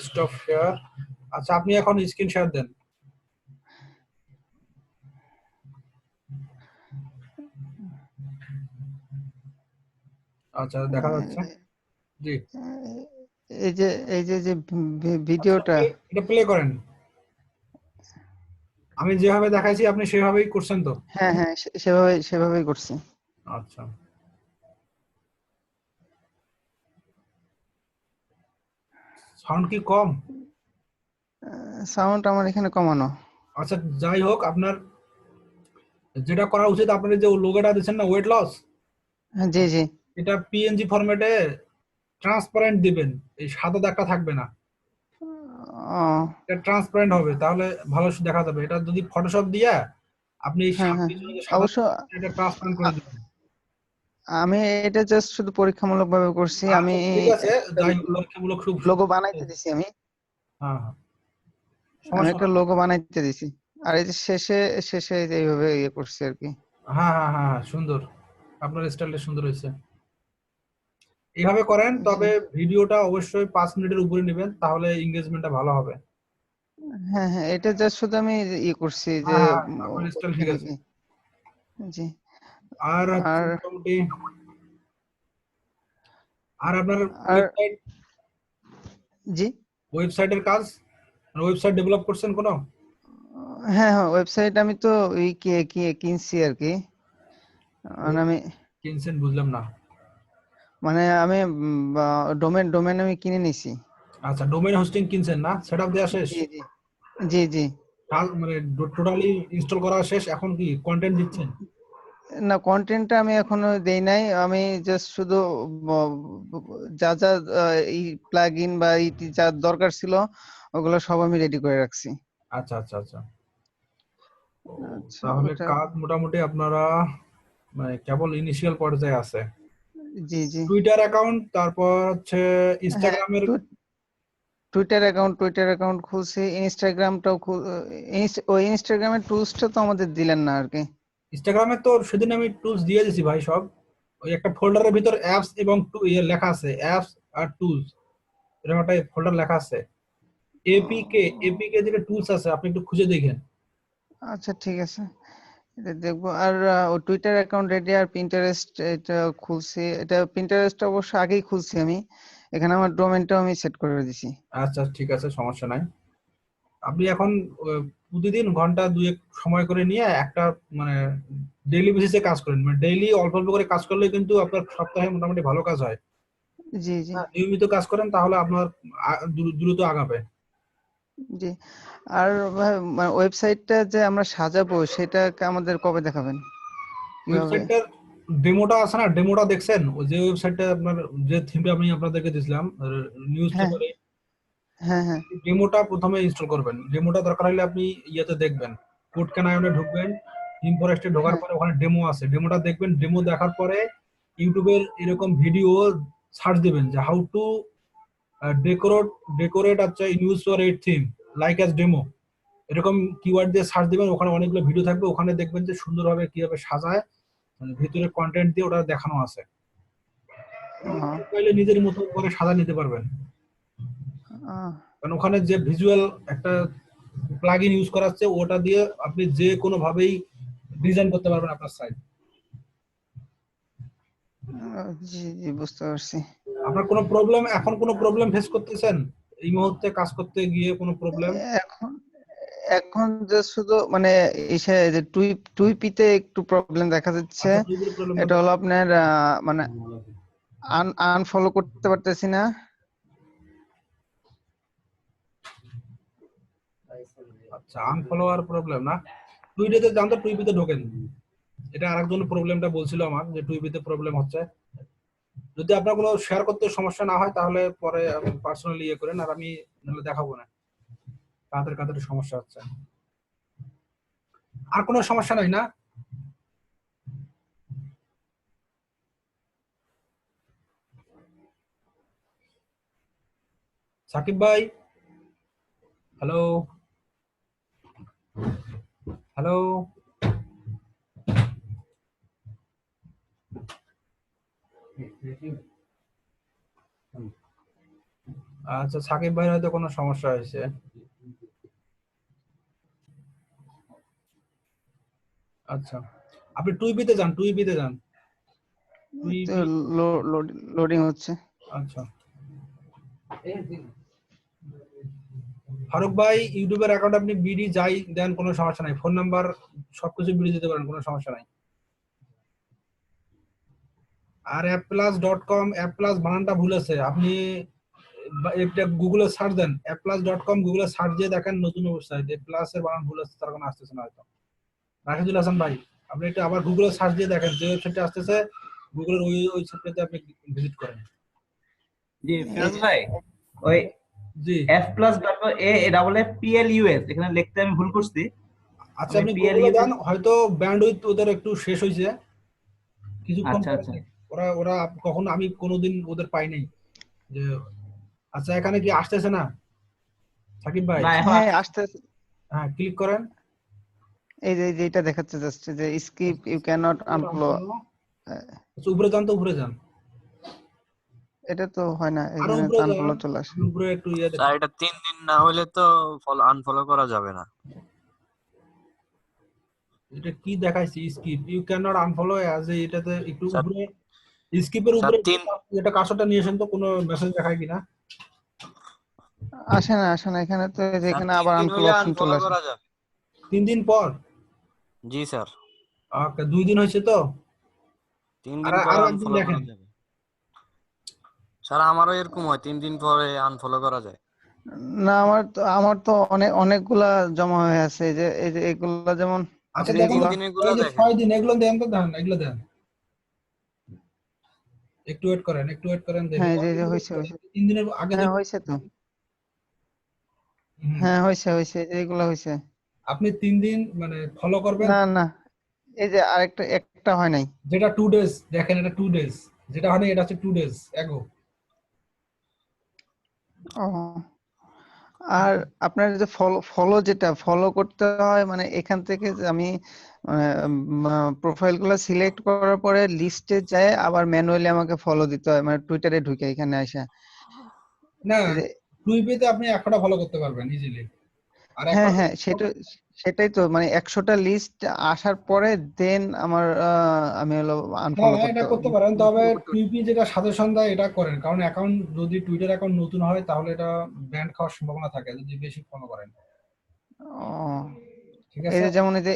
Stop share আচ্ছা আপনি এখন স্ক্রিন শেয়ার দেন। আচ্ছা দেখা যাচ্ছে। জি। এই যে এই যে যে ভিডিওটা। এটা প্লে করেন। আমি যেভাবে দেখাইছি আপনি সেভাবেই করছেন তো? হ্যাঁ হ্যাঁ সেভাবে সেভাবেই করছি। আচ্ছা। সাউন্ড কি কম? সাউন্ড আমার এখানে কমানো। আচ্ছা যাই হোক আপনার যেটা করা উচিত আপনার যে লোগোটা দিচ্ছেন না ওয়েট লস হ্যাঁ, জি জি। এটা পিএনজি ফরম্যাটে ট্রান্সপারেন্ট দিবেন এই সাদা দাগটা থাকবে না। এটা ট্রান্সপারেন্ট হবে তাহলে ভালো দেখা যাবে এটা যদি ফটোশপ দিয়া আপনি এই হ্যাঁ হ্যাঁ। অবশ্য এটা ট্রান্সপারেন্ট করে দিবেন। আমি এটা জাস্ট শুধু পরীক্ষামূলক ভাবে করছি আমি আচ্ছা, পরীক্ষামূলক খুব লোগো বানাইতে দিছি আমি। হ্যাঁ হ্যাঁ। আমি একটা লোগো বানাইতে দিছি। আর এই যে শেষে শেষে এই এইভাবে ইয়ে করছি আর কি। হ্যাঁ হ্যাঁ হ্যাঁ হ্যাঁ, সুন্দর। আপনার স্টাইলটা সুন্দর হয়েছে। এইভাবে করেন তবে ভিডিওটা অবশ্যই পাঁচ মিনিটের উপরে নেবেন তাহলে এঙ্গেজমেন্টটা ভালো হবে। হ্যাঁ হ্যাঁ এটা জাস্ট শুধু আমি ইয়ে করছি যে হ্যাঁ, আপনার স্টাইল ঠিক আছে। জি। আর আর- আর আপনার ওয়েবসাইট জি? ওয়েবসাইটের কাজ? ওয়েবসাইট ডেভেলপ করছেন কোনো? হ্যাঁ হ্যাঁ ওয়েবসাইট আমি তো এই কি কি কিনছি আর কি। মানে আমি কিনছেন বুঝলাম না। মানে আমি ডোমেন ডোমেন আমি কিনে নিছি। আচ্ছা ডোমেইন হোস্টিং কিনছেন না? সেটআপ দেওয়া শেষ? জি জি জি মানে টোটালি ইনস্টল করা শেষ? এখন কি কন্টেন্ট দিচ্ছেন? না কন্টেন্টটা আমি এখনও দেই নাই। আমি জাস্ট শুধু যা যা এই প্লাগ ইন বা যা দরকার ছিল ওগুলো সব আমি রেডি করে রাখছি। আচ্ছা আচ্ছা আচ্ছা। আচ্ছা, তাহলে কাজ মোটামুটি আপনারা মানে কেবল ইনিশিয়াল পর্যায়ে আছে। জি জি। টুইটার অ্যাকাউন্ট তারপর হচ্ছে ইনস্টাগ্রামের টুইটার অ্যাকাউন্ট টুইটার অ্যাকাউন্ট খুলছি। ইনস্টাগ্রামটাও ওই ইনস্টাগ্রামের টুলসটা তো আমাদের দিলেন না আর কি। ইনস্টাগ্রামে তো সেদিন আমি টুলস দিয়ে দিয়েছি ভাই সব। ওই একটা ফোল্ডারের ভিতর অ্যাপস এবং টু- ইয়ে লেখা আছে অ্যাপস আর টুলস এরকম একটা ফোল্ডার লেখা আছে। এপিকে এপিকে যেটা টুলস আছে আপনি একটু খুঁজে দেখেন। আচ্ছা ঠিক আছে। এটা দেখব। আর ও টুইটার অ্যাকাউন্ট রেডি আর পিন্টারেস্ট এটা খুলছি। এটা পিন্টারেস্ট অবশ্য আগেই খুলছি আমি। এখানে আমার ডোমেনটাও আমি সেট করে দিছি। আচ্ছা ঠিক আছে সমস্যা নাই। আপনি এখন প্রতিদিন ঘণ্টা দুয়েক সময় করে নিয়ে একটা মানে ডেইলি বেসিসে কাজ করেন। মানে ডেইলি অল্প অল্প করে কাজ করলে কিন্তু আপনার সপ্তাহে মোটামুটি ভালো কাজ হয়। জি জি। নিয়মিত কাজ করেন তাহলে আপনার দ্রুত আগাবে। জি। আর ওয়েবসাইটটা যে আমরা সাজাবো সেটা আমাদের কবে দেখাবেন? ওয়েবসাইটটার ডেমোটা আছে না? ডেমোটা দেখছেন? ওই যে ওয়েবসাইটটা আপনার যে থিমটা আমি আপনাদেরকে দিছিলাম নিউজ। পেপারে হ্যাঁ হ্যাঁ। ডেমোটা প্রথমে ইনস্টল করবেন। ডেমোটা দরকার হলে আপনি ইয়েতে দেখবেন। কোড ক্যানায়নে ঢুকবেন থিম ফরেস্টে ঢোকার হ্যাঁ। পরে ওখানে ডেমো আছে। ডেমোটা দেখবেন ডেমো দেখার পরে ইউটিউবের এরকম ভিডিও সার্চ দিবেন যে হাউ টু ডেকোরেট ডেকোরেট আচ্ছা news for eight theme like as demo এরকম কিওয়ার্ড দিয়ে সার্চ দিবেন ওখানে অনেকগুলো ভিডিও থাকবে। ওখানে দেখবেন যে সুন্দরভাবে কীভাবে সাজায় মানে ভিতরে কন্টেন্ট দিয়ে ওটা দেখানো আছে। চাইলে নিজের মতো করে সাজা নিতে পারবেন। কারণ ওখানে যে ভিজুয়াল একটা প্লাগ ইন ইউজ করা হচ্ছে ওটা দিয়ে আপনি যে কোনো ভাবেই ডিজাইন করতে পারবেন আপনার সাইট জি জি বুঝতে পারছি। আপনার কোনো প্রবলেম এখন কোনো প্রবলেম ফেস করতেছেন? এই মুহূর্তে কাজ করতে গিয়ে কোনো প্রবলেম এখন এখন যে শুধু মানে এসে যে টুই টুইপিতে একটু প্রবলেম দেখা যাচ্ছে। এটা হলো আপনার মানে আনফলো করতে পারতেছি না। আচ্ছা আনফলোয়ার প্রবলেম না? টুইটাতে যান তো টুইপিতে ঢোকেন। এটা আরেকজন প্রবলেমটা বলছিল আমার, যে টুইপিতে প্রবলেম হচ্ছে। যদি আপনার কোনো শেয়ার করতে সমস্যা না হয়, তাহলে পরে পার্সোনালি ইয়ে করেন, আর আমি নাহলে দেখাবো না। কাদের কাদের সমস্যা হচ্ছে। আর কোনো সমস্যা নাই না? সাকিব ভাই? হ্যালো হ্যালো আচ্ছা সাকিব ভাই হয়তো কোনো সমস্যা হয়েছে। আচ্ছা আপনি টুইবিতে যান টুইবিতে যান। লোডিং হচ্ছে। আচ্ছা। ফারুক ভাই, ইউটিউবের অ্যাকাউন্ট আপনি বিডি যাই দেন, কোনো সমস্যা নাই। ফোন নাম্বার সবকিছু বিডি দিতে পারেন, কোনো সমস্যা নাই। আর app plus dot com app plus বানানটা ভুল আছে। আপনি এটা গুগলে সার্চ দেন অ্যাপ প্লাস ডট কম গুগলে সার্চ দিয়ে দেখেন নতুন ওয়েবসাইট অ্যাপ প্লাসের বানান ভুল আছে, তার কোনো আসতেছে না হয়তো। রাশিদুল হাসান ভাই, আপনি এটা আবার গুগলে সার্চ দিয়ে দেখেন, যে ওয়েবসাইটটা আসতেছে গুগলের ওই ওয়েবসাইটটাতে আপনি ভিজিট করেন। জি, ফিরোজ ভাই, ওই জি। F plus A double F P L U S এখানে লিখতে আমি ভুল করছি। আচ্ছা আপনি PLU গুগলে দেন হয়তো ব্যান্ডউইথ ওদের একটু শেষ হয়েছে। কিছুক্ষণ আচ্ছা, আচ্ছা। ওরা ওরা কখনো আমি কোনোদিন ওদের পাই নাই। যে আচ্ছা এখানে কি আসতেছে না? সাকিব ভাই? না হ্যাঁ আসতে হ্যাঁ ক্লিক করেন। এই যে যেটা দেখাচ্ছে জাস্ট যে স্কিপ ইউ ক্যান আনফলো আচ্ছা, উপরে যান তো উপরে যান। এটা তো হয় না এখানে উপরে আনফলো চলে আসে। ইয়ে। স্যার এটা তিন দিন না হলে তো ফলো আনফলো করা যাবে না। এটা কি দেখাইছে skip you can not unfollow as এটাতে একটু উপরে স্কিপের উপরে তিন- এটা কাজটা নিয়ে আসেন তো কোনো মেসেজ দেখায় কিনা? আসে না আসে না এখানে তো এই এখানে আবার তিন দিন আনফলো অপশন চলে আসে। তিন দিন পর? জি স্যার। ওকে দুই দিন হয়েছে তো? তিন দিন পরে আনফলো করা যাবে। স্যার আমারও এরকম হয় তিন দিন পরে আনফলো করা যায়। না আমার তো আমার তো অনেক অনেকগুলা জমা হয়ে আছে এই যে এই যে এগুলা যেমন আচ্ছা দেখেন এগুলা- দেখেন। ছয় দিন এগুলো দেন তো দেন এগুলো দেন। একটু ওয়েট করেন একটু ওয়েট করেন দেখেন হ্যাঁ, এই যে- হয়েছে, হয়েছে। তিন দিনের আগে হ্যাঁ হয়েছে তো। হ্যাঁ হয়েছে হয়েছে এই যে এগুলা হয়েছে। আপনি তিন দিন মানে ফলো করবেন? না না এই যে আরেকটা একটা হয় নাই। যেটা টু ডেজ দেখেন এটা টু ডেজ যেটা হয় না, এটা হচ্ছে টু ডেজ এগো ও। আর আপনার যে ফলো ফলো যেটা ফলো করতে হয় মানে এখান থেকে যে আমি প্রোফাইলগুলো সিলেক্ট করার পরে লিস্টে যায় আবার ম্যানুয়ালি আমাকে ফলো দিতে হয় মানে টুইটারে ঢুকে এখানে আসা না টুইপেতে আপনি একশোটা ফলো করতে পারবেন ইজিলি আর হ্যাঁ হ্যাঁ সেটা সেটাই তো মানে একশোটা লিস্ট আসার পরে দেন আমার আহ, আমি হলো আনফলো হ্যাঁ এটা করতে পারেন। তবে টুইপি যেটা সাজেশন দেয় এটা করেন। কারণ অ্যাকাউন্ট যদি টুইটার অ্যাকাউন্ট নতুন হয় তাহলে এটা ব্যান্ড খাওয়ার সম্ভাবনা থাকে যদি বেশি ফলো করেন। ঠিক এই আছে? যে যেমন এই যে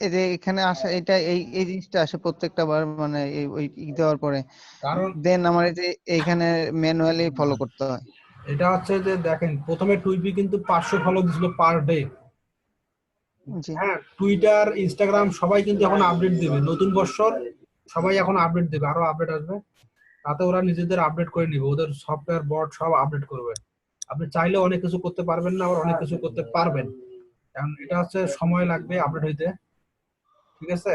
এই যে এই এখানে আসা এটা এই এই জিনিসটা আসে প্রত্যেকটা বার মানে এই ওই দেওয়ার পরে। কারণ দেন আমার এই যে এইখানে ম্যানুয়ালি ফলো করতে হয়। এটা হচ্ছে যে দেখেন প্রথমে টুইপি কিন্তু পাঁচশো ফলো দিছিল পার ডে হ্যাঁ টুইটার ইনস্টাগ্রাম সবাই কিন্তু এখন আপডেট দেবে। নতুন বছর সবাই এখন আপডেট দেবে আরও আপডেট আসবে। তাতে ওরা নিজেদের আপডেট করে নিবে। ওদের সফটওয়্যার বট সব আপডেট করবে। আপনি চাইলে অনেক কিছু করতে পারবেন না আবার অনেক কিছু করতে পারবেন। কারণ এটা হচ্ছে সময় লাগবে আপডেট হইতে। ঠিক আছে?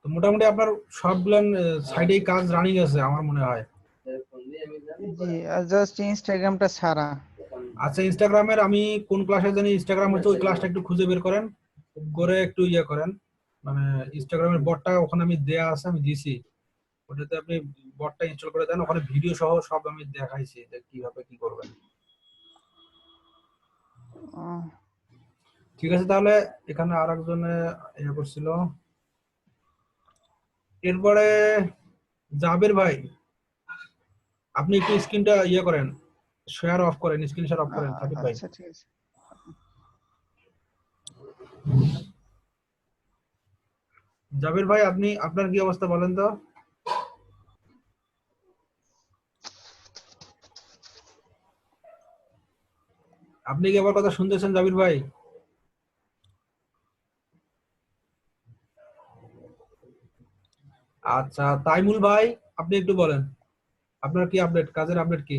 তো মোটামুটি আপনার সবগুলো সাইডেই কাজ রানিং আছে আমার মনে হয়। জি আর জাস্ট ইনস্টাগ্রামটা ছাড়া। আচ্ছা ইনস্টাগ্রামের আমি কোন ক্লাসে জানি ইনস্টাগ্রাম হচ্ছে ওই ক্লাসটা একটু খুঁজে বের করেন করে একটু ইয়ে করেন। মানে ইনস্টাগ্রামের বটটা ওখানে আমি দেয়া আছে আমি দিছি। ওটাতে আপনি বটটা ইনস্টল করে দেন ওখানে ভিডিও সহ সব আমি দেখাইছি যে কীভাবে কি করবেন। ঠিক আছে তাহলে এখানে আর একজনে ইয়ে করছিল। এরপরে জাবের ভাই আপনি একটু স্ক্রিনটা ইয়ে করেন। শেয়ার অফ করেন স্ক্রিন শেয়ার অফ করেন সাকিব ভাই। আচ্ছা ঠিক আছে। জাবির ভাই আপনি আপনার কি অবস্থা বলেন তো? আপনি কি আমার কথা শুনতেছেন জাবির ভাই? আচ্ছা তাইমুল ভাই আপনি একটু বলেন। আপনার কি আপডেট কাজের আপডেট কি?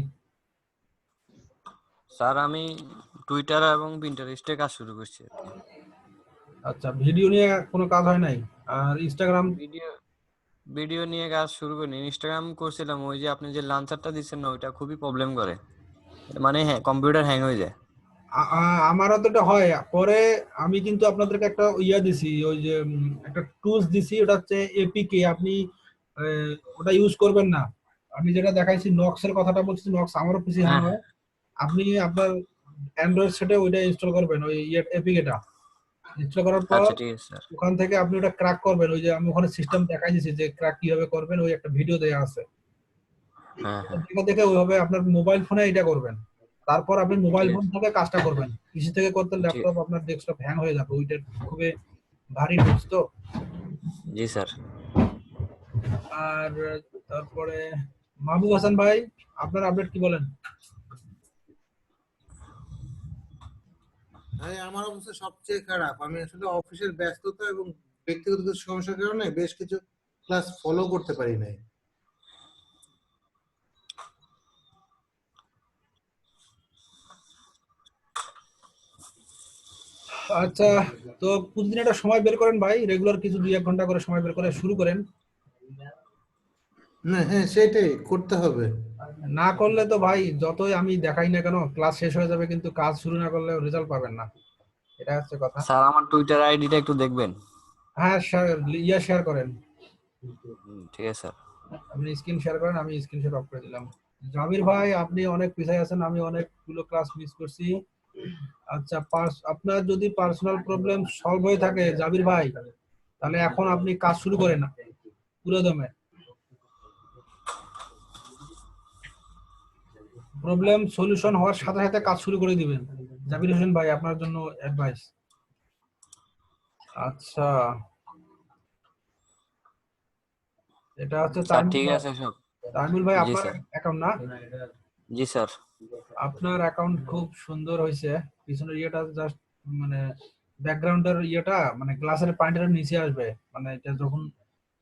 স্যার আমি টুইটার এবং পিন্টারেস্টে কাজ শুরু করছি আচ্ছা ভিডিও নিয়ে কোনো কাজ হয় নাই? আর ইনস্টাগ্রাম ভিডিও ভিডিও নিয়ে কাজ শুরু করিনি। ইনস্টাগ্রাম করছিলাম ওই যে আপনি যে লাঞ্চারটা দিচ্ছেন না ওইটা খুবই প্রবলেম করে। মানে হ্যাঁ কম্পিউটার হ্যাং হয়ে যায়। আমারও তো এটা হয়। পরে আমি কিন্তু আপনাদেরকে একটা ইয়া দিছি ওই যে একটা টুলস দিছি ওটা হচ্ছে এপিকে আপনি ওটা ইউজ করবেন না। আমি যেটা দেখাইছি নক্স এর কথাটা বলছি নক্স আমারও হ্যাঁ, হয়। আপনি আপনার অ্যান্ড্রয়েড সেটে ওইটা ইনস্টল করবেন ওই এপিক এটা। ইনস্টল করার পর আচ্ছা ওখান থেকে আপনি ওটা ক্র্যাক করবেন ওই যে আমি ওখানে সিস্টেম দেখাই দিয়েছি যে ক্র্যাক কীভাবে করবেন ওই একটা ভিডিও দেওয়া আছে। হ্যাঁ হ্যাঁ। দেখে দেখে ওইভাবে আপনার মোবাইল ফোনে এটা করবেন। তারপর আপনি মোবাইল ফোন থেকে কাজটা করবেন। পিসি থেকে করতে ল্যাপটপ আপনার ডেস্কটপ হ্যাং হয়ে যাবে ওইটা খুবই ভারী টুলস তো। জি স্যার। আর তারপরে মাহবুব হাসান ভাই আপনার আপডেট কি বলেন? ভাই আমার অবস্থা সবচেয়ে খারাপ। আমি আসলে অফিসের ব্যস্ততা এবং ব্যক্তিগত কিছু সমস্যার কারণে বেশ কিছু ক্লাস ফলো করতে পারি নাই। আচ্ছা তো প্রতিদিন একটা সময় বের করেন ভাই? রেগুলার কিছু দুই এক ঘণ্টা করে সময় বের করে শুরু করেন। না হ্যাঁ সেটাই করতে হবে। না করলে তো ভাই যতই আমি দেখাই না কেন ক্লাস শেষ হয়ে যাবে কিন্তু কাজ শুরু না করলে রেজাল্ট পাবেন না। এটা হচ্ছে কথা। স্যার আমার টুইটার আইডিটা একটু দেখবেন? হ্যাঁ share- ইয়া শেয়ার করেন। ঠিক আছে স্যার। আপনি স্ক্রিন শেয়ার করেন আমি স্ক্রিন শেয়ার অফ করে দিলাম। জামির ভাই আপনি অনেক পিছায় আছেন আমি অনেকগুলো ক্লাস মিস করছি। আচ্ছা আপনার যদি পার্সোনাল প্রবলেম সলভ হয়ে থাকে জাবির ভাই তাহলে এখন আপনি কাজ শুরু করেন। পুরো দমে প্রবলেম সলিউশন হওয়ার সাথে সাথে কাজ শুরু করে দিবেন। জাবির হোসেন ভাই আপনার জন্য অ্যাডভাইস আচ্ছা। এটা হচ্ছে ঠিক আছে সব তামিল ভাই আপনার অ্যাকাউন্ট না? জি স্যার। আপনার অ্যাকাউন্ট খুব সুন্দর হয়েছে। পিছনের ইয়েটা জাস্ট মানে ব্যাকগ্রাউন্ডের ইয়েটা মানে গ্লাসের পয়েন্টের নিচে আসবে। মানে এটা যখন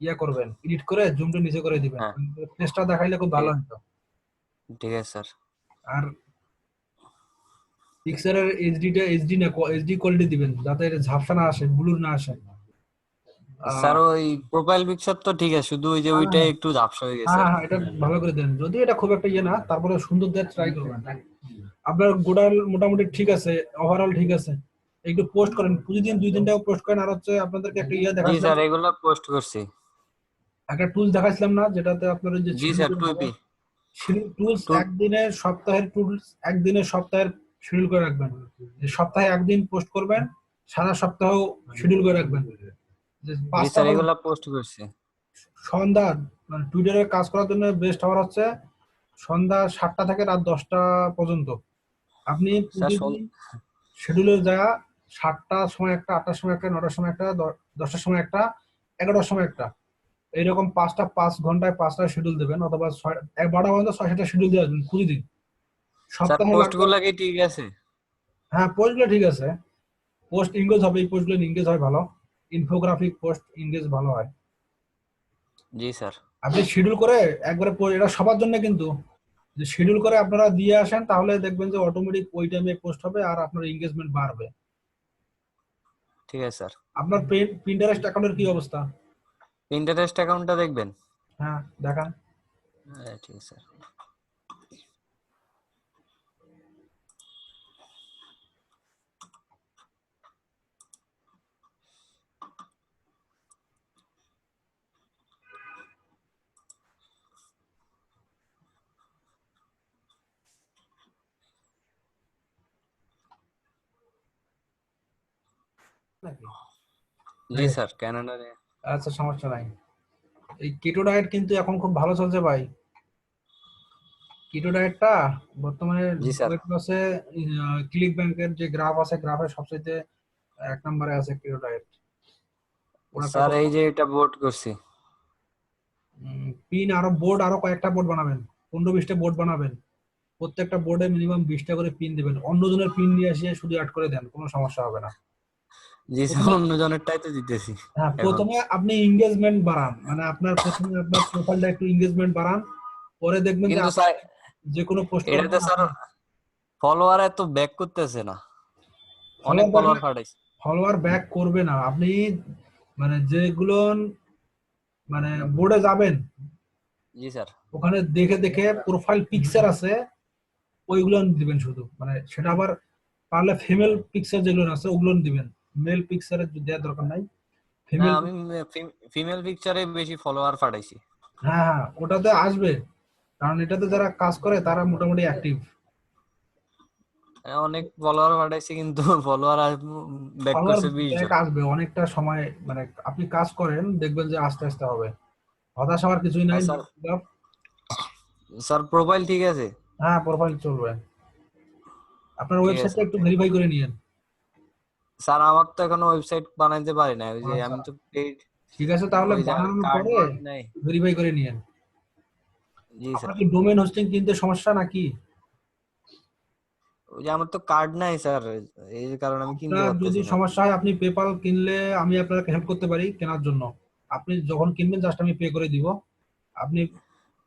ইয়ে করবেন এডিট করে জুমটা নিচে করে দিবেন। হ্যাঁ। ফেসটা দেখাইলে খুব ভালো হতো ঠিক আছে স্যার। আর পিক্সারের এইচডিটা এইচডি না এইচডি কোয়ালিটি দিবেন যাতে এটা ঝাপসা না আসে ব্লুর না আসে। স্যার ওই প্রোফাইল পিকচার তো ঠিক আছে শুধু ওই যে ওইটাই একটু ঝাপসা হয়ে গেছে। হ্যাঁ হ্যাঁ এটা ভালো করে দেন। যদি এটা খুব একটা ইয়ে না তারপরে সুন্দর দেওয়ার ট্রাই করবেন। আপনার গোটাল মোটামুটি ঠিক আছে ওভারঅল ঠিক আছে। একটু পোস্ট করেন প্রতিদিন দুই তিনটা পোস্ট করেন আর হচ্ছে আপনাদেরকে একটা ইয়ে জি স্যার এগুলো পোস্ট করছি। একটা টুলস দেখাচ্ছিলাম না যেটাতে আপনার যে জি স্যার টুইপি টুলস একদিনের সপ্তাহের টুলস একদিনের সপ্তাহের শিডিউল করে রাখবেন। যে সপ্তাহে একদিন পোস্ট করবেন সারা সপ্তাহ শিডিউল করে রাখবেন। যে এগুলো পোস্ট করছি। সন্ধ্যা মানে টুইটারে কাজ করার জন্য বেস্ট আওয়ার হচ্ছে সন্ধ্যা সাতটা থেকে রাত দশটা পর্যন্ত। আপনি শিডিউলের জায়গা সাতটার সময় একটা আটটার সময় একটা নটার সময় একটা দশটার সময় একটা এগারোটার সময় একটা এইরকম পাঁচটা পাঁচ ঘন্টায় পাঁচটা শিডিউল দেবেন অথবা ছয় বারোটা পর্যন্ত ছয় সাতটা শিডিউল দিয়ে আসবেন প্রতিদিন। সপ্তাহে কি ঠিক আছে? হ্যাঁ পোস্টগুলো ঠিক আছে। পোস্ট হবে এই পোস্টগুলো হয় ভালো। ইনফোগ্রাফিক পোস্ট ভালো হয়। জি স্যার আপনি শিডিউল করে একবারে এটা সবার জন্য কিন্তু। যে শিডিউল করে আপনারা দিয়ে আসেন তাহলে দেখবেন যে অটোমেটিক ওই টাইমে পোস্ট হবে আর আপনার এঙ্গেজমেন্ট বাড়বে। ঠিক আছে স্যার আপনার প্রিন্টারেস্ট অ্যাকাউন্টের কি অবস্থা? ইন্টারেস্ট অ্যাকাউন্টটা দেখবেন? হ্যাঁ দেখান। হ্যাঁ ঠিক আছে। স্যার নাকি? জি স্যার ক্যানাডারে আচ্ছা সমস্যা নাই। এই কিটো ডায়েট কিন্তু এখন খুব ভালো চলছে ভাই। কিটো ডায়েটটা বর্তমানে। আছে ক্লিক ব্যাংকের যে গ্রাফ আছে গ্রাফের সবচেয়ে এক নম্বরে আছে কিটো ডায়েট স্যার এই যে এটা বোর্ড করছি। পিন আরও বোর্ড আরও কয়েকটা বোর্ড বানাবেন। পনেরো বিশটা বোর্ড বানাবেন। প্রত্যেকটা বোর্ডে মিনিমাম বিশটা করে পিন দিবেন। অন্যজনের পিন নিয়ে এসে শুধু অ্যাড করে দেন কোনো সমস্যা হবে না। জি স্যার অন্যজনেরটাই তো দিতেছি। হ্যাঁ প্রথমে আপনি বাড়ান। মানে আপনার প্রথমে আপনার প্রোফাইলটা একটু এঙ্গেজমেন্ট বাড়ান। পরে দেখবেন যে স্যার যে কোনো পোস্ট এটাতে স্যার ফলোয়ার এত ব্যাক করতেছে না। অনেক ফলোয়ার back- ফলোয়ার ব্যাক করবে না। আপনি মানে যেগুলো মানে বোর্ডে যাবেন জি স্যার। ওখানে দেখে দেখে প্রোফাইল পিকচার আছে ওইগুলো দিবেন শুধু। মানে সেটা আবার পারলে ফিমেল পিকচার যেগুলো আছে ওগুলো দিবেন। মেল পিকচারের দেওয়ার দরকার নাই। ফিমেল আমি ফিমেল পিকচারে বেশি ফলোয়ার ফাটাইছি। হ্যাঁ হ্যাঁ ওটাতে আসবে। কারণ এটাতে যারা কাজ করে তারা মোটামুটি অ্যাক্টিভ অনেক ফলোয়ার পাঠাইছি কিন্তু ফলোয়ার ব্যাক করছে বিশ জন। আসবে অনেকটা সময় মানে আপনি কাজ করেন দেখবেন যে আস্তে আস্তে হবে। হতাশ হওয়ার কিছুই নাই। স্যার। স্যার প্রোফাইল ঠিক আছে? হ্যাঁ প্রোফাইল চলবে। আপনার ওয়েবসাইটটা একটু ভেরিফাই করে নিয়েন। স্যার আমার তো এখনও ওয়েবসাইট বানাইতে পারি না ওই যে আচ্ছা। আমি তো পেইড ঠিক আছে তাহলে বানানোর পরে ভেরিফাই করে নিয়েন জি স্যার। কি ডোমেন হোস্টিং কিনতে সমস্যা নাকি? ওই যে আমার তো কার্ড নাই স্যার। এই কারণে আমি কিনতে আপনার যদি সমস্যা হয় আপনি পেপাল কিনলে আমি আপনাকে হেল্প করতে পারি কেনার জন্য। আপনি যখন কিনবেন জাস্ট আমি পে করে দিব। আপনি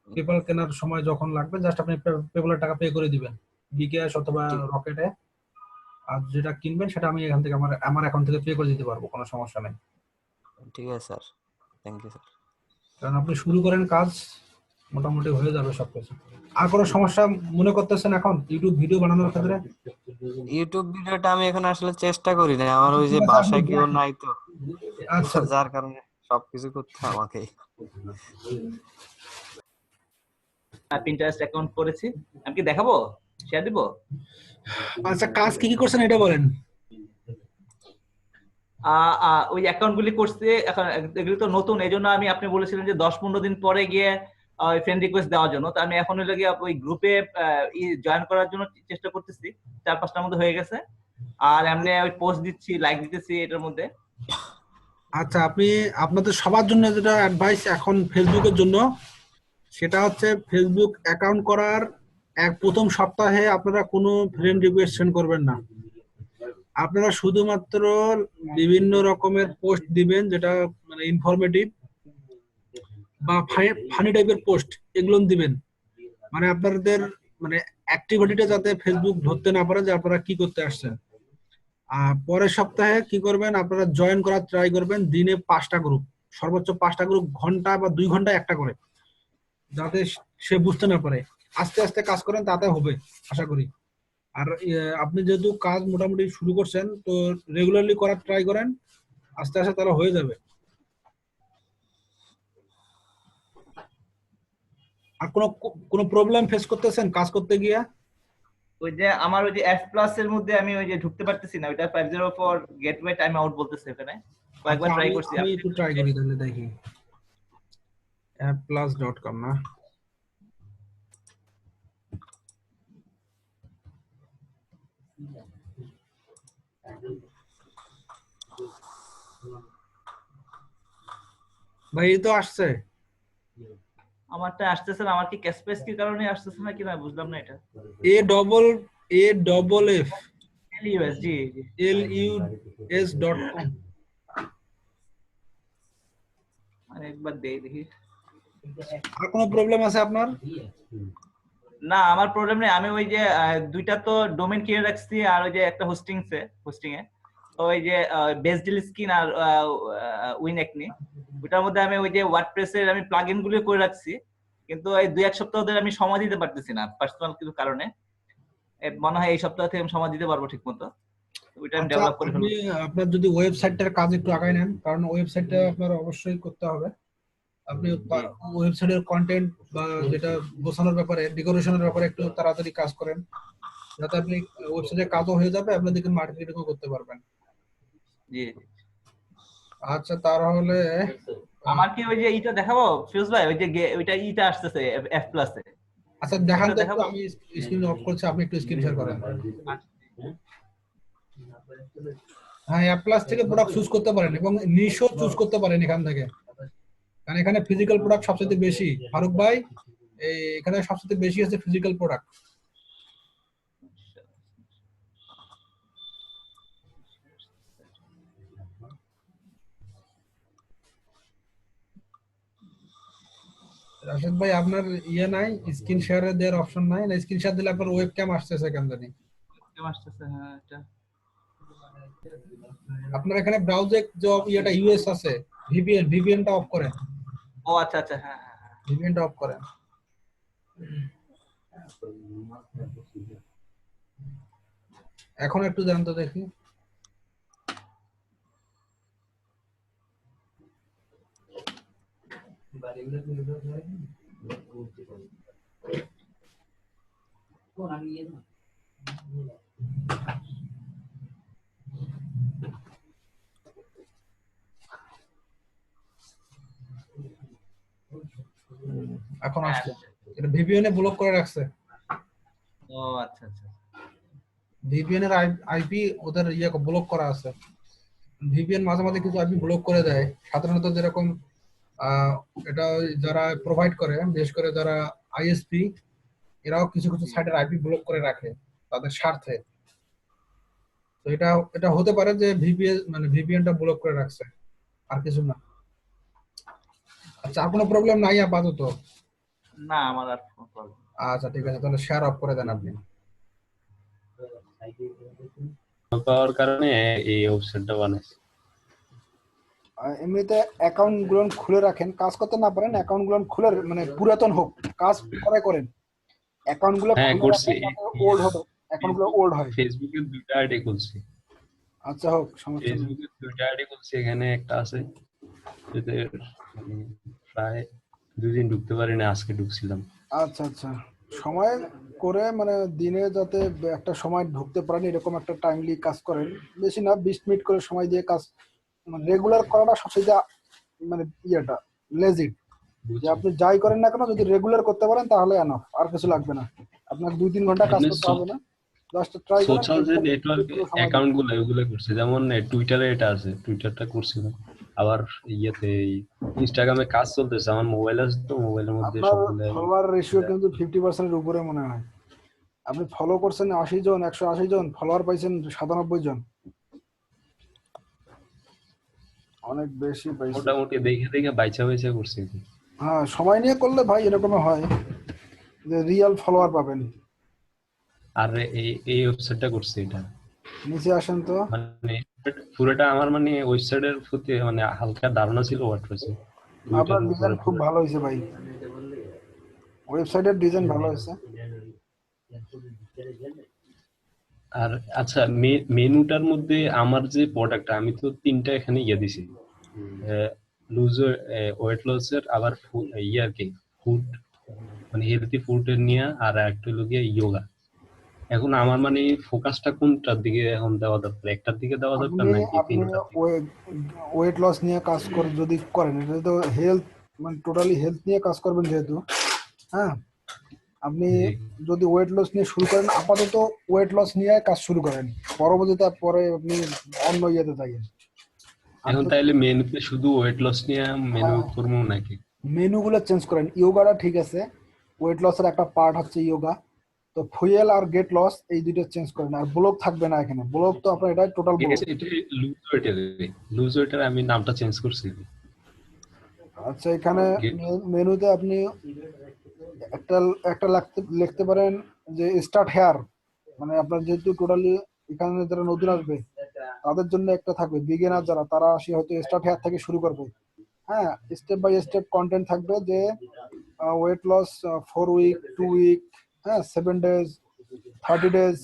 পেপাল কেনার সময় যখন লাগবে জাস্ট আপনি পেপালের টাকা পে করে দিবেন। বিকাশ অথবা। রকেটে আর যেটা কিনবেন সেটা আমি এখান থেকে আমার আমার অ্যাকাউন্ট থেকে পে করে দিতে পারব কোনো সমস্যা নেই। ঠিক আছে স্যার। থ্যাংক ইউ স্যার কারণ আপনি শুরু করেন কাজ মোটামুটি হয়ে যাবে সব কিছু আর কোনো সমস্যা মনে করতেছেন এখন? ইউটিউব ভিডিও বানানোর ক্ষেত্রে? ইউটিউব ভিডিওটা আমি এখন আসলে চেষ্টা করি না আমার ওই যে বাসায় কেউ নাই তো। আচ্ছা। যার কারণে সবকিছু করতে হয় আমাকেই পিন্টারেস্ট অ্যাকাউন্ট করেছি। আমি কি দেখাবো? শেয়ার দিব? আচ্ছা কাজ কি কি করছেন এটা বলেন। ওই অ্যাকাউন্ট গুলি করছে এখন এগুলি তো নতুন এই জন্য আমি আপনি বলেছিলেন যে দশ পনেরো দিন পরে গিয়ে ফ্রেন্ড রিকোয়েস্ট দেওয়ার জন্য। তো আমি এখন হলো গিয়ে ওই গ্রুপে জয়েন করার জন্য চেষ্টা করতেছি। চার পাঁচটার মধ্যে হয়ে গেছে। আর এমনি ওই পোস্ট দিচ্ছি লাইক দিতেছি এটার মধ্যে। আচ্ছা আপনি আপনাদের সবার জন্য যেটা অ্যাডভাইস এখন ফেসবুকের জন্য সেটা হচ্ছে ফেসবুক অ্যাকাউন্ট করার এক প্রথম সপ্তাহে আপনারা কোনো ফ্রেন্ড রিকোয়েস্ট সেন্ড করবেন না। আপনারা শুধুমাত্র বিভিন্ন রকমের পোস্ট দিবেন, যেটা মানে ইনফরমেটিভ বা ফানি টাইপের পোস্ট এগুলো দিবেন। মানে আপনাদের মানে অ্যাক্টিভিটিটা যাতে ফেসবুক ধরতে না পারে যে আপনারা কি করতে আসছেন। আর পরের সপ্তাহে কি করবেন, আপনারা জয়েন করার ট্রাই করবেন দিনে পাঁচটা গ্রুপ সর্বোচ্চ পাঁচটা গ্রুপ ঘণ্টা বা দুই ঘণ্টা একটা করে, যাতে সে বুঝতে না পারে। আস্তে আস্তে কাজ করেন তাতে হবে আশা করি। আর আপনি যেহেতু কাজ মোটামুটি শুরু করছেন তো রেগুলারলি করার ট্রাই করেন আস্তে আস্তে তাহলে হয়ে যাবে। আর কোনো কোনো প্রবলেম ফেস করতেছেন কাজ করতে গিয়ে? ওই যে আমার ওই যে এফ প্লাস এর মধ্যে আমি ওই যে ঢুকতে পারতেছি না ওইটা five zero four gateway time out বলতেছে ওখানে। কয়েকবার আচ্ছা, ট্রাই করছি আমি একটু ট্রাই করি তাহলে দেখি। কম না? ভাই তো আসছে। আমারটা আসতেছে না আমার কি ক্যাশপ্যাস কি কারণে আসতেছে না কি না বুঝলাম না এটা। A double A double F U S G G. L U S dot com একবার দেই দেখি। আর কোনো প্রবলেম আছে আপনার? না আমার প্রবলেম নেই। আমি ওই যে দুইটা তো ডোমেন কিনে রাখছি আর ওই যে একটা হোস্টিং সে হোস্টিং এ ওই যে বেস ডিল স্কিন আর উইন একনি ওটার মধ্যে আমি ওই যে ওয়ার্ডপ্রেস এর আমি প্লাগইনগুলো করে রাখছি কিন্তু এই দুই এক সপ্তাহ ধরে আমি সময় দিতে পারতেছি না পার্সোনাল কিছু কারণে। মনে হয় এই সপ্তাহ থেকে আমি সময় দিতে পারব ঠিক মতো ওইটা আমি আচ্ছা, ডেভেলপ করে ফেলব। আপনার যদি ওয়েবসাইটটার কাজ একটু আগায় নেন কারণ ওয়েবসাইটটা আপনার অবশ্যই করতে হবে। আপনি ওয়েবসাইটের কন্টেন্ট বা যেটা গোছানোর ব্যাপারে ডেকোরেশনের ব্যাপারে একটু তাড়াতাড়ি কাজ করেন। যাতে আপনি ওয়েবসাইটের কাজও হয়ে যাবে আপনি দেখুন মার্কেটিংও করতে পারবেন। জি। আচ্ছা তাহলে আমার কি ওই যে ইটা দেখাবো? ফিউজ ভাই ওই যে ওইটা ইটা আসতেছে এফ প্লাস এ। আচ্ছা দেখান তো আমি স্ক্রিন অফ করছি আপনি একটু স্ক্রিন শেয়ার করেন। হ্যাঁ অ্যাপ্লাস থেকে প্রোডাক্ট চুজ করতে পারেন এবং নিশও চুজ করতে পারেন এখান থেকে। কারণ এখানে ফিজিক্যাল প্রোডাক্ট সবচেয়ে বেশি। ফারুক ভাই এখানে সবচেয়ে বেশি আছে ফিজিক্যাল প্রোডাক্ট রাশেদ ভাই আপনার ইয়ে নাই স্ক্রিন শেয়ারে দেওয়ার অপশন নাই না স্ক্রিন শেয়ার দিলে আপনার ওয়েব ক্যাম আসতেছে কেন জানি? আসতেছে হ্যাঁ এটা। আপনার এখানে ব্রাউজার যে ইয়েটা ইউএস আছে ভিপিএন ভিপিএনটা অফ করেন। ও আচ্ছা আচ্ছা হ্যাঁ হ্যাঁ হ্যাঁ। ভিপিএনটা অফ করেন। এখন একটু জান তো দেখি। এখন আসছে। এটা ভিপিএন এ ব্লক করে রাখছে। ও আচ্ছা আচ্ছা। ভিপিএন এর আইপি ওদের ইয়ে ব্লক করা আছে। ভিপিএন মাঝে মাঝে কিছু আইপি ব্লক করে দেয়। সাধারণত যেরকম এটা যারা প্রোভাইড করে বিশেষ করে যারা আইএসপি এরাও কিছু কিছু সাইটের আইপি ব্লক করে রাখে তাদের স্বার্থে। তো এটা এটা হতে পারে যে ভিপিএন মানে ভিপিএনটা ব্লক করে রাখছে আর কিছু না। আচ্ছা আর কোনো প্রবলেম নাই আপাতত? না আমার আর কোনো আচ্ছা ঠিক আছে তাহলে শেয়ার অফ করে দেন আপনি। পাওয়ার কারণে এই ওয়েবসাইটটা বানাইছি। এমনিতে অ্যাকাউন্টগুলো খুলে রাখেন। কাজ করতে না পারেন অ্যাকাউন্টগুলো খুলে মানে পুরাতন হোক। কাজ করে করেন। অ্যাকাউন্টগুলো হ্যাঁ, করছি। ওল্ড হবে। অ্যাকাউন্টগুলো ওল্ড হয়। ফেসবুকে দুইটা আইডি খুলছি। আচ্ছা হোক সমস্যা নেই। ফেসবুকে দুইটা আইডি খুলছি এখানে একটা আছে। যেতে মানে প্রায় দুদিন ঢুকতে পারি না আজকে ঢুকছিলাম। আচ্ছা আচ্ছা। সময় করে মানে দিনে যাতে একটা সময় ঢুকতে পারেন এরকম একটা টাইমলি কাজ করেন। বেশি না বিশ মিনিট করে সময় দিয়ে কাজ রেগুলার করাটা সবচেয়ে মানে ইয়েটা লেজিট যে আপনি যাই করেন না কেন যদি রেগুলার করতে পারেন তাহলে এনাফ আর কিছু লাগবে না। আপনার দুই তিন ঘণ্টা কাজ করতে হবে না। জাস্ট ট্রাই করেন সোশ্যাল যে নেটওয়ার্ক অ্যাকাউন্টগুলো এগুলো করছে। যেমন টুইটারে এটা আছে টুইটারটা আবার ইয়েতে ইনস্টাগ্রামে কাজ চলতেছে। আমার মোবাইল আছে তো মোবাইলের মধ্যে সবগুলো ফলোয়ার রেশিও কিন্তু উপরে মনে হয়। আপনি ফলো করছেন আশি জন একশো আশি জন ফলোয়ার পাইছেন সাতানব্বই জন। অনেক বেশি পাইছেন মোটামুটি দেখে দেখে বাইচা বাইচা করছি। হ্যাঁ সময় নিয়ে করলে ভাই এরকম হয় যে রিয়েল ফলোয়ার পাবেন। আর এই এই ওয়েবসাইটটা করছি এটা। নিচে আসেন তো। মানে পুরোটা আমার মানে ওয়েবসাইটের প্রতি মানে হালকা ধারণা ছিল ওয়ার্ডপ্রেসে আপনার ডিজাইন খুব ভালো হয়েছে ভাই। ওয়েবসাইটের ডিজাইন ভালো হয়েছে। আর আচ্ছা মেনুটার মধ্যে আমার যে প্রোডাক্ট আমি তো তিনটা এখানে ইয়ে দিছি। লুজ ওয়েট লসের আবার ইয়ে আর কি ফুড মানে হেলদি ফুডের নিয়ে আর একটা হলো গিয়ে ইয়োগা এখন আমার মানে ফোকাসটা কোনটার দিকে এখন দেওয়া দরকার? একটার দিকে দেওয়া দরকার নাকি তিনটার ওয়েট লস নিয়ে কাজ করে যদি করেন এটা তো হেলথ মানে টোটালি হেলথ নিয়ে কাজ করবেন যেহেতু হ্যাঁ? আপনি যদি ওয়েট লস নিয়ে শুরু করেন আপাতত ওয়েট লস নিয়ে কাজ শুরু করেন। পরবর্তীতে পরে আপনি অন্য ইয়েতে থাকেন এখন তাইলে মেনুতে শুধু ওয়েট লস নিয়ে মেনু করব নাকি? মেনুগুলো চেঞ্জ করেন। ইয়োগাটা ঠিক আছে। ওয়েট লসের একটা পার্ট হচ্ছে ইয়োগা। তো ফুয়েল আর গেট লস এই দুইটা চেঞ্জ করেন। আর ব্লক থাকবে না এখানে। ব্লক তো আপনার এটা টোটাল ব্লক। এটা লুজ ওয়েটের লুজ ওয়েটের আমি নামটা চেঞ্জ করছি। আচ্ছা এখানে মেনুতে আপনি একটা একটা লিখতে লিখতে পারেন যে স্টার্ট হেয়ার মানে আপনার যেহেতু টোটালি এখানে যারা নতুন আসবে তাদের জন্য একটা থাকবে বিগিনার যারা তারা আসি হয়তো স্টার্ট হেয়ার থেকে শুরু করবে। হ্যাঁ স্টেপ বাই স্টেপ কন্টেন্ট থাকবে যে weight loss four week two week হ্যাঁ সেভেন ডেজ থার্টি ডেজ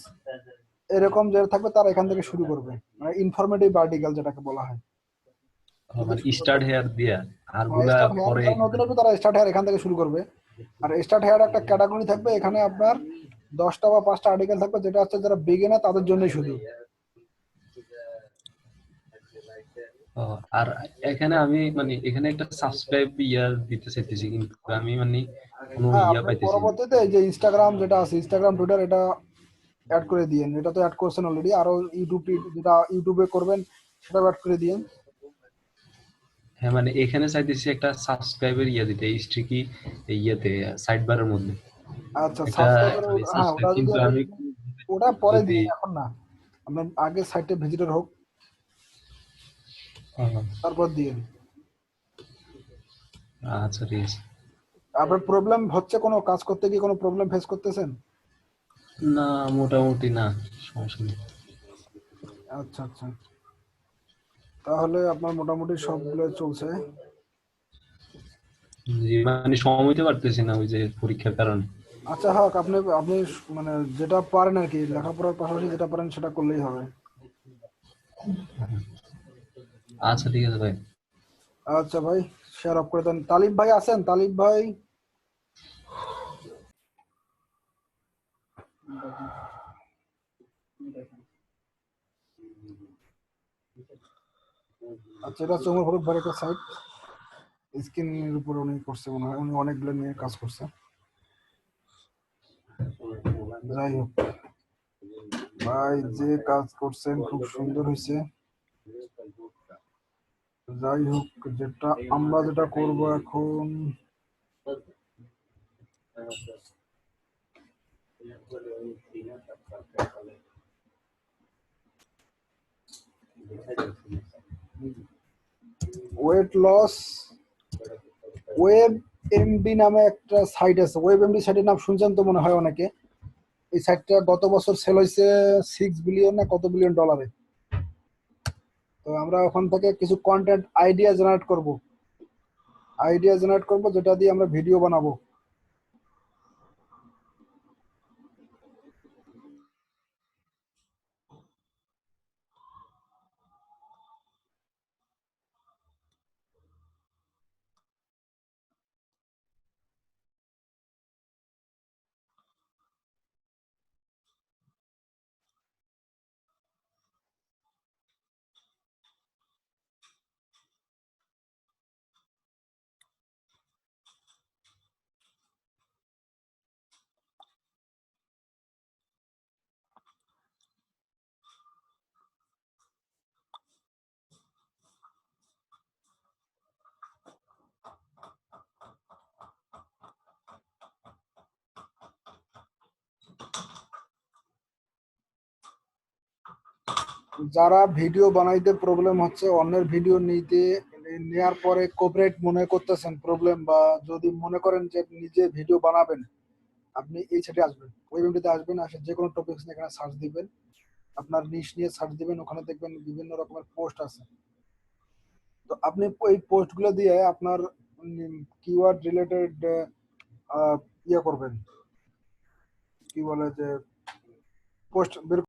এরকম যে থাকবে তারা এখান থেকে শুরু করবে। মানে ইনফরমেটিভ আর্টিকেল যেটাকে বলা হয়। স্টার্ট হেয়ার দিয়া আর হ্যাঁ, গুলা পরে নতুন আসবে তারা স্টার্ট হেয়ার এখান থেকে শুরু করবে। আর স্টার্ট হেয়ার একটা ক্যাটাগরি থাকবে এখানে আপনার দশটা বা পাঁচটা আর্টিকেল থাকবে যেটা হচ্ছে যারা বিগিনার তাদের জন্যই শুধু। আর এখানে আমি মানে এখানে একটা সাবস্ক্রাইব ইয়া দিতে চাইতেছি কিন্তু আমি মানে কোনো হ্যাঁ ইয়া পাইতেছি পরবর্তীতে যে ইনস্টাগ্রাম যেটা আছে ইনস্টাগ্রাম টুইটার এটা অ্যাড করে দিয়েন। এটা তো অ্যাড করছেন অলরেডি আরও ইউটিউব যেটা ইউটিউবে করবেন সেটা অ্যাড করে দিয়েন। হ্যাঁ মানে এখানে চাইতেছি একটা সাবস্ক্রাইবের ইয়া দিতে স্ট্রিকি ইয়েতে সাইড বারের মধ্যে। আচ্ছা সাবস্ক্রাইবার মানে হ্যাঁ ওটা পরে দিন এখন না আপনার আগে সাইটে ভিজিটর হোক। তারপর দিন আচ্ছা ঠিক আছে। আপনার প্রবলেম হচ্ছে কোনো কাজ করতে গিয়ে কোনো প্রবলেম ফেস করতেছেন? না মোটামুটি না সমস্যা নেই। আচ্ছা আচ্ছা। তাহলে আপনার মোটামুটি সবগুলো চলছে। জি, মানে সময় দিতে পারতেছি না ওই যে পরীক্ষার কারণে। আচ্ছা হোক আপনি আপনি মানে যেটা পারেন আর কি লেখাপড়ার পাশাপাশি যেটা পারেন সেটা করলেই হবে। আচ্ছা ঠিক আছে ভাই। আচ্ছা ভাই শেয়ার অফ করে দেন। তালিম ভাই আছেন? তালিম ভাই? আচ্ছা এটা হচ্ছে ওমর ফারুক ভাইয়ের একটা সাইট স্ক্রিনের উপর উনি করছে মনে হয়, উনি অনেকগুলো নিয়ে কাজ করছে। যাই হোক। ভাই, যে কাজ করছেন খুব সুন্দর হয়েছে। যাই হোক, যেটা আমরা যেটা করব এখন। ওয়েট লস ওয়েব এমডি নামে একটা সাইট আছে। ওয়েব এমডি সাইটের নাম শুনছেন তো মনে হয় অনেকে? এই সাইটটা গত বছর সেল হয়েছে সিক্স বিলিয়ন না কত বিলিয়ন ডলারে তো আমরা ওখান থেকে কিছু কন্টেন্ট আইডিয়া জেনারেট করব। আইডিয়া জেনারেট করব, যেটা দিয়ে আমরা ভিডিও বানাবো। যারা ভিডিও বানাইতে প্রবলেম হচ্ছে, অন্যের ভিডিও নিতে নেয়ার পরে কোপারেট মনে করতেছেন প্রবলেম বা যদি মনে করেন যে নিজে ভিডিও বানাবেন, আপনি এই সাইটে আসবেন ওয়েবএমডিতে আসবেন, আসে যে কোনো টপিকস নিয়ে এখানে সার্চ দিবেন, আপনার নিশ নিয়ে সার্চ দিবেন, ওখানে দেখবেন বিভিন্ন রকমের পোস্ট আছে। তো আপনি এই পোস্টগুলো দিয়ে আপনার কিওয়ার্ড রিলেটেড ইয়ে করবেন। কি বলে যে পোস্ট বের